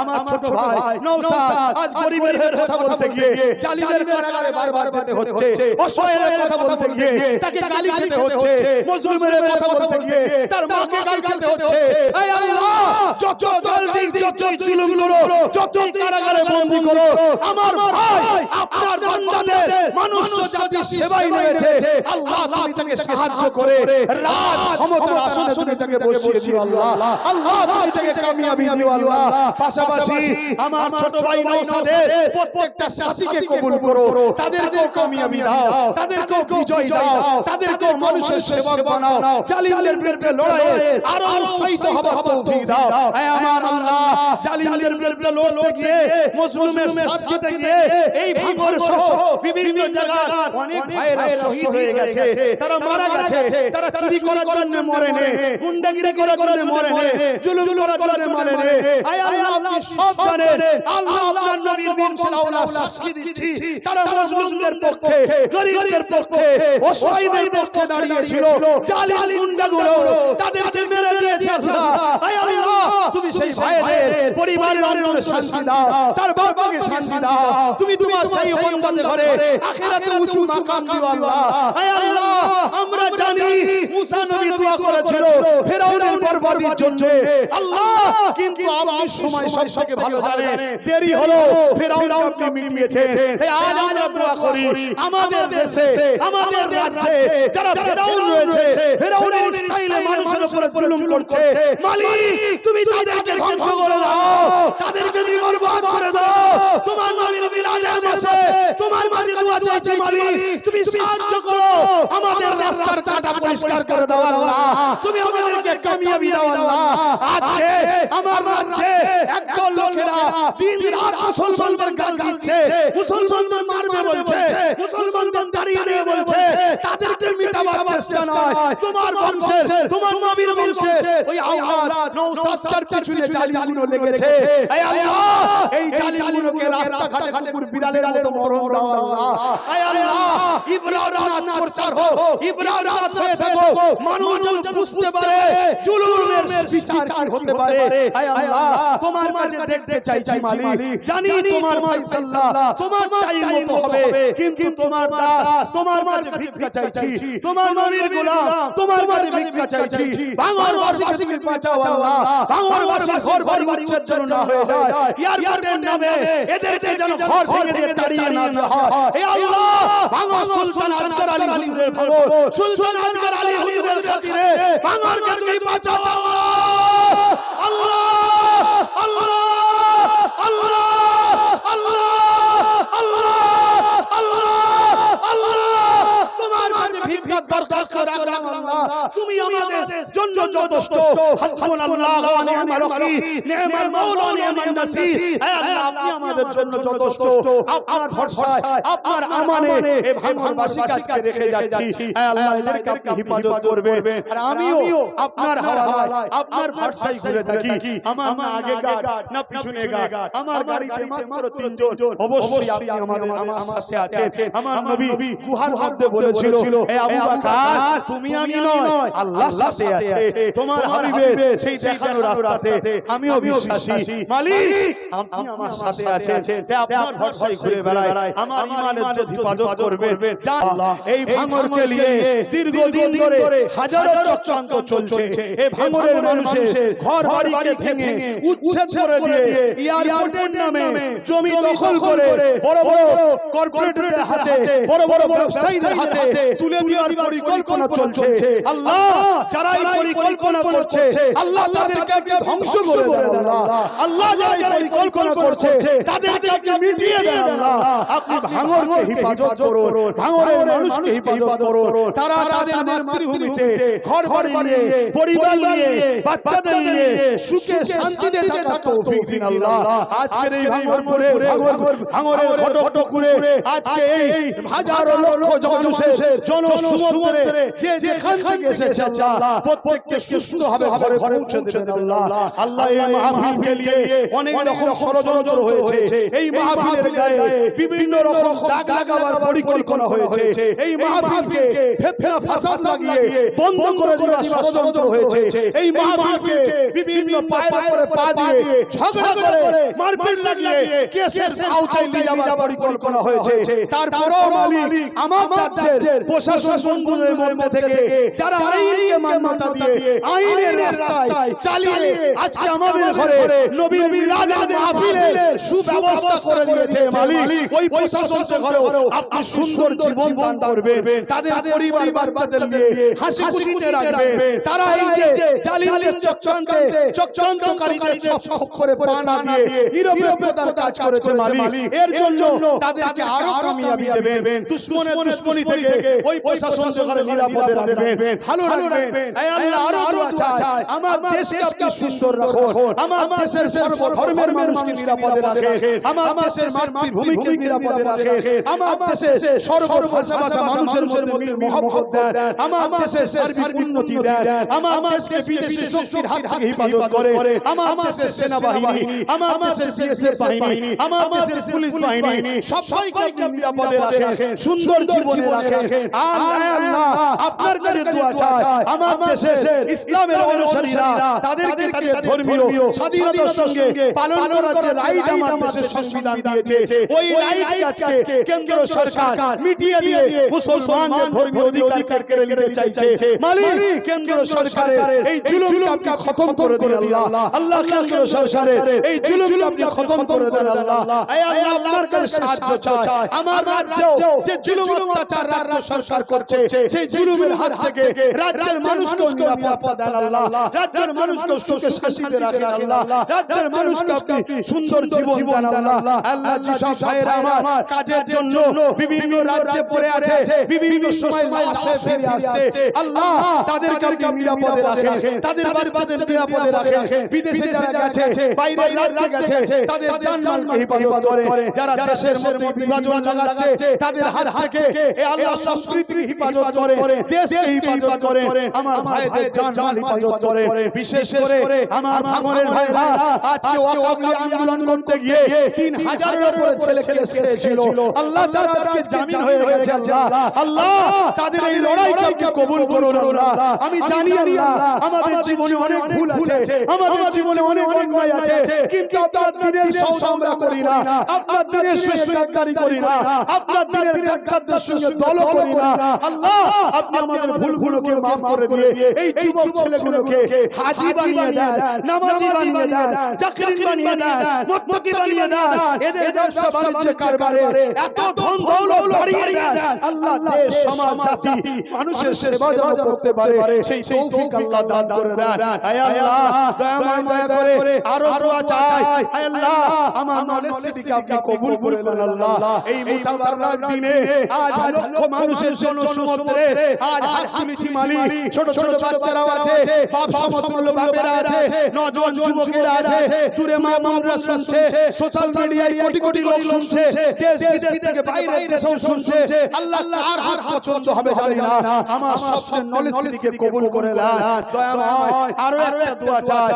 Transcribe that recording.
আমার ছোট ভাই নৌসাদ আজ গরিবের কথা বলতে গিয়ে জালিমের কারাগারে বারবার যেতে হচ্ছে অসহায়ের কথা বলতে গিয়ে তাকে গালি খেতে হচ্ছে মজলুমের কথা বলতে গিয়ে তার মাকে গালি খেতে হচ্ছে এই আল্লাহ যত জলদি যত জুলুম করো যত কারাগারে বন্দী করো আমার ভাই আপনার সেবাই নেমেছে। আল্লাহ তুমি তাকে সাহায্য করে। রাজ ক্ষমতার আসনে তুমি তাকে বসিয়ে দিও আল্লাহ। আল্লাহ। তুমি তাকে কামিয়াবি দিও আল্লাহ। পাশাপাশি আমার ছোট ভাই নওশাদের প্রত্যেকটা সাথীকে কবুল করো। তাদেরকেও কামিয়াবি দাও। তাদেরকেও বিজয় দাও। তাদেরকেও মানুষের সেবক বানাও জালিমদের বিরুদ্ধে লড়াইয়ে আরও উৎসাহিত হবার তৌফিক দাও। হে আমার আল্লাহ। জালিমদের বিরুদ্ধে লড়তে গিয়ে মজলুমের সাথ গিয়ে এই ভাঙর সহ বিভিন্ন জায়গায় অনেক ভাইয়েরা শহীদ হয়ে গেছে। তারা মারা গেছে। তারা চুরি করার জন্য মরে নে। গুন্ডাগিরি করার জন্য মরে নে। জুলুম করার জন্য মরে নে। আয় আল্লাহ আপনি সব জানেন আল্লাহ আপনার নবীর বংশের সাক্ষী দিচ্ছি। তারা মজলুমদের পক্ষে গরিবদের পক্ষে অসহায়দের পক্ষে দাঁড়িয়েছিল। জালিম গুন্ডাগুলো তাদেরকে মেরে দিয়েছে আল্লাহ। আয় আল্লাহ তুমি সেই ভাইদের পরিবারের শান্তি দাও তার বাবাকে শান্তি দাও তুমি তোমার সেই বন্দাতে ঘরে আখিরাতে উঁচু মাকাম দিও আল্লাহ আল্লাহ আমরা জানি মুসা নবী দোয়া করেছিল ফেরাউনের বরবাদির জন্য। আল্লাহ কিন্তু আপনি সময় সবথেকে ভালো জানেন দেরি হলো ফেরাউন আপনি মিটিয়েছেন। আজ আমরা দোয়া করি। আমাদের দেশে আমাদের রাজ্যে যারা ফেরাউন রয়েছে ফেরাউনের স্টাইলে মানুষের উপরে জুলুম করছে। মালিক তুমি তাদেরকে ধ্বংস করে দাও। তাদেরকে নির্বরবাদ করে দাও। তোমার নবীর মিলাদের মাসে তোমার মাঝে দোয়া চাইছে মালিক তুমি সাহায্য করো আমাদের রাস্তার কাটা পরিষ্কার করে দাও আল্লাহ। তুমি আমাদেরকে কামিয়াবি দাও আল্লাহ। আজকে আমার রাজ্যে একদল লোকেরা দিন রাত মুসলমানদের গাল দিচ্ছে, মুসলমানদের মারবে বলছে, মুসলমানদের দাঁড়িয়ে দিয়ে বলছে, তাদেরকে মিটাবার চেষ্টা নয়। তোমার বংশের, তোমার নবীর বংশের ওই আওলাদ নৌসাদটার পিছনে জালিমগুলো লেগেছে। এই আল্লাহ, এই জালিমগুলোকে রাস্তাঘাটে কুকুর বিড়ালের মতো মরণ দাও আল্লাহ। এই আল্লাহ ইব্রাহিম প্রচার হোক ইব্রাহিম হয়ে থাকো মানুষ যেন বুঝতে পারে জুলুমের বিচার কি হতে পারে? এই আল্লাহ তোমার কাছে দেখতে চাইছি মালিক। জানি তোমার ফাইসাল্লাহ তোমার টাইম মতো হবে কিন্তু তোমার দাস তোমার মাঝে ভিক্ষা চাইছি তোমার নবীর গোলাম তোমার মাঝে ভিক্ষা চাইছি ভাঙর বাসীকে বাঁচাও আল্লাহ ভাঙর বাসী ঘর বাড়ি উচ্ছেদ না হয়ে যায় এয়ারপোর্টের নামে এদেরকে যেন ঘর ভেঙে দিয়ে তাড়িয়ে না দেওয়া হয় এ আল্লাহ ভাঙর সুলতান আজকার আলী হুজুরের ভাঙর সুলতান আজকার আলী হুজুরের খাতিরে ভাঙরকে তুমি বাঁচাও আল্লাহ আল্লাহ আল্লাহ আল্লাহ আল্লাহ আল্লাহ আল্লাহ তোমার কাছে ভিক্ষার দরখাস্ত রাখলাম আল্লাহ তুমি আমাদের জন্য যথেষ্ট। হাসবুনাল্লাহ ওয়া নি'মাল ওয়াকিল নি'মাল মাওলা নি'মান নাসির হে আল্লাহ, আপনি আমাদের জন্য যথেষ্ট। আপনার ভরসায়, আপনার আমানে এই ভাঙরবাসী কাজকে রেখে যাচ্ছি। হে আল্লাহ, এদেরকে আপনি হেফাজত করবেন। আর আমিও আপনার হাওয়ালায় আপনার ভরসায় ঘুরে থাকি। আমার মা আগে গার্ড, না পিছনে গার্ড। আমার গাড়িতে মাত্র তিনজন। অবশ্যই আপনি আমাদের, আমার সাথে আছেন। আমার নবী গুহার মধ্যে বলেছিল, হে আবু বকর, তুমি আমি নয় আল্লাহ সাথে আছে। তোমার হাবিবের সেই দেখানো রাস্তাতে আমিও বিশ্বাসী। মালিক আপনি আমার সাথে আছেন। হে আপনার ভরসায় ঘুরে বেড়াই আমার ইমানের যদি হেফাজত করবেন। জান এই ভাঙরকে নিয়ে দীর্ঘদিন ধরে হাজারো চক্রান্ত চলছে। এই ভাঙরের মানুষের ঘর বাড়িকে ভেঙে উচ্ছেদ করে দিয়ে এয়ারপোর্টের নামে জমি দখল করে বড় বড় কর্পোরেটদের হাতে বড় বড় ব্যবসায়ীদের হাতে তুলে দেওয়ার পরিকল্পনা চলছে। আল্লাহ! যারা এই পরিকল্পনা করছে। আল্লাহ তাদেরকে ধ্বংস করে দেন আল্লাহ। এই পরিকল্পনা করছে তাদেরকে আপনি মিটিয়ে দেন আল্লাহ। আপনি ভাঙরকে হেফাজত করুন ভাঙরের মানুষকে হেফাজত করুন তারা তাদের মাতৃভূমিতে ঘর বাড়ি নিয়ে পরিবার নিয়ে বাচ্চাদের নিয়ে সুখে শান্তিতে থাকার তৌফিক দিন আল্লাহ। আজকের এই ভাঙরপুরে ভাঙর ভাঙরের ঘটকটুকুরে আজকে এই হাজারো লক্ষ মানুষের জনসমুদ্রে যে যেখান থেকে এসেছে আল্লাহ প্রত্যেককে সুস্থ হবে ঘরে ঘরে পৌঁছে দেবেন আল্লাহ। আল্লাহ। এই মাহফিলকে নিয়ে অনেক রকম ষড়যন্ত্র হয়েছে। এই মাহফিলের গায়ে বিভিন্ন রকম দাগ লাগাবার পরিকল্পনা হয়েছে। এই মাহফিলকে ফেতনা ফাসাদ লাগিয়ে বন্ধ করে দেওয়ার ষড়যন্ত্র হয়েছে। এই মাহফিলকে বিভিন্ন পায়ের উপরে পা দিয়ে ঝগড়া করে মারপিট লাগিয়ে কেসের আওতায় নিয়ে যাওয়ার পরিকল্পনা হয়েছে। তারপরেও মালিক আমার রাজ্যের প্রশাসন বন্ধুদের মধ্যে থেকে যারা আইনকে মান্যতা দিয়ে আইনের রাস্তায় চালিয়ে আজকে আমাদের ঘরে নবীর মিলাদের মাহফিলের সুব্যবস্থা করে দিয়েছে মালিক ওই ঘরেও আপনি সুন্দর জীবন দান করবেন তাদের পরিবার বাচ্চাদের নিয়ে হাসি খুশিতে রাখবেন তারা এই যে চক্রান্তে চক্রান্তকারীদের চক্র করে পা না দিয়ে নিরপেক্ষতার কাজ করেছে মালিক এর জন্য তাদেরকে আরও কামিয়াবি দেবেন দুশ্মনের দুশ্মনী থেকে ওই প্রশাসনকে ঘরে নিরাপদে রাখবেন ভালো রাখবেন আল্লাহ আরও দোয়া চাই আমার দেশকে আপনি সুন্দর রাখুন আমার দেশের সর্ব ধর্মের মানুষকে নিরাপদে রাখেন আমার দেশের মাতৃভূমিকে নিরাপদে রাখেন আমার দেশে সর্ব ভাষা ভাষা মানুষের মধ্যে মিল মহব্বত দেন আমার দেশে সার্বিক উন্নতি দেন আমার দেশকে বিদেশি শক্তির হাত থেকে হেফাজত করে আমার দেশের সেনাবাহিনী আমার দেশের বিএসএফ বাহিনী আমার দেশের পুলিশ বাহিনী সবাইকে আপনি নিরাপদে রাখেন সুন্দর জীবনে রাখেন আর আল্লাহ আপনার কাছে দোয়া চাই আমার দেশে ইসলামের অনুসারীরা তাদেরকে তাদের ধর্মীয় স্বাধীনতার সঙ্গে পালন করার যে রাইট আমার দেশের সংবিধান দিয়েছে ওই রাইট আজকে কেন্দ্র সরকার মিটিয়ে দিয়ে মুসলমানদের ধর্মীয় অধিকার কেড়ে নিতে চাইছে। মালিক কেন্দ্র সরকারের এই জুলুমকে খতম করে দিন আল্লাহ। আল্লাহ কেন্দ্র সরকারের এই জুলুমকে খতম করে দেন আল্লাহ। এই আল্লাহ আপনার কাছে সাহায্য চাই আমার রাজ্যেও যে জুলুম অত্যাচার রাজ্য সরকার করছে সেই জুলুমের হাত থেকে রাজ্যের মানুষকে নিরাপত্তা দেন আল্লাহ রাজ্যের মানুষকে সুখে শান্তিতে রাখেন আল্লাহ রাজ্যের মানুষকে আপনি সুন্দর জীবন দেন আল্লাহ। আল্লাহ। যেসব ভাইয়েরা আমার কাজের জন্য বিভিন্ন রাজ্যে পড়ে আছে বিভিন্ন সময় লাশ হয়ে ফিরে আসছে আল্লাহ তাদেরকে আপনি নিরাপদে রাখেন তাদের বাচ্চাদের নিরাপদে রাখেন বিদেশে যারা গেছে বাইরে রাজ্যে গেছে তাদের জানমালকে হেফাজত করে যারা দেশের মধ্যে বিভাজন লাগাচ্ছে তাদের হাত থেকে এ আল্লাহ সম্প্রীতির হেফাজত করে দেশকে হেফাজত করে আমার ভাইদের জানমাল হেফাজত করে বিশেষ করে আমার ভাঙনের ভাইরা আজকে ওয়াকাবলি আন্দোলন করতে গিয়ে তিন হাজারের উপরে ছেলে কেস খেয়েছিল আল্লাহ তারা আজকে জামিন হয়ে গেছে আল্লাহ। আল্লাহ। তাদের এই লড়াইকে আপনি কবুল করুন আল্লাহ। আমি জানি আল্লাহ আমাদের জীবনে অনেক ভুল আছে। আমাদের জীবনে অনেক অন্যায় আছে। কিন্তু আপনার দিনের সৌদ আমরা করি না। আপনার দিনের শেষ গাদ্দারি করি না। আপনার দিনের গাদ্দারদের সঙ্গে দল করি না। আল্লাহ আপনি আমাদের ভুলগুলোকে মাফ করে দিয়ে এই যুবক ছেলেগুলোকে হাজি বানিয়ে দেন নামাজি বানিয়ে দেন চাকরি বানিয়ে দেন বানিয়ে দেন এদের ব্যবসা বাণিজ্য কারবারে এত ধন দৌলত বাড়িয়ে দেন আল্লাহ দেশ সমাজ জাতি মানুষের সেবা যেন করতে পারে সেই তৌফিক আল্লাহ দান করে দেন আয় আল্লাহ দয়াময় দয়া করে আরও দোয়া চাই। আয় আল্লাহ আমার নলেজটিকে আপনি কবুল করে নেন আল্লাহ। এই দিনে আজ লক্ষ মানুষের জন্য সমুদ্রে আজ হাত তুলেছি মালিক ছোট ছোট বাচ্চারাও আছে বাপ সমতুল্য বাপেরা আছে নজওয়ান যুবকেরা আছে দূরে মা শুনছে সোশ্যাল মিডিয়ায় কোটি কোটি লোক শুনছে দেশ বিদেশ থেকে বাইরে দেশেও শুনছে আল্লাহ কার হাত পছন্দ হবে জানি না আমার সবচেয়ে নলেজ দিকে কবুল করে নেন দয়াময় আরও একটা দোয়া চাই।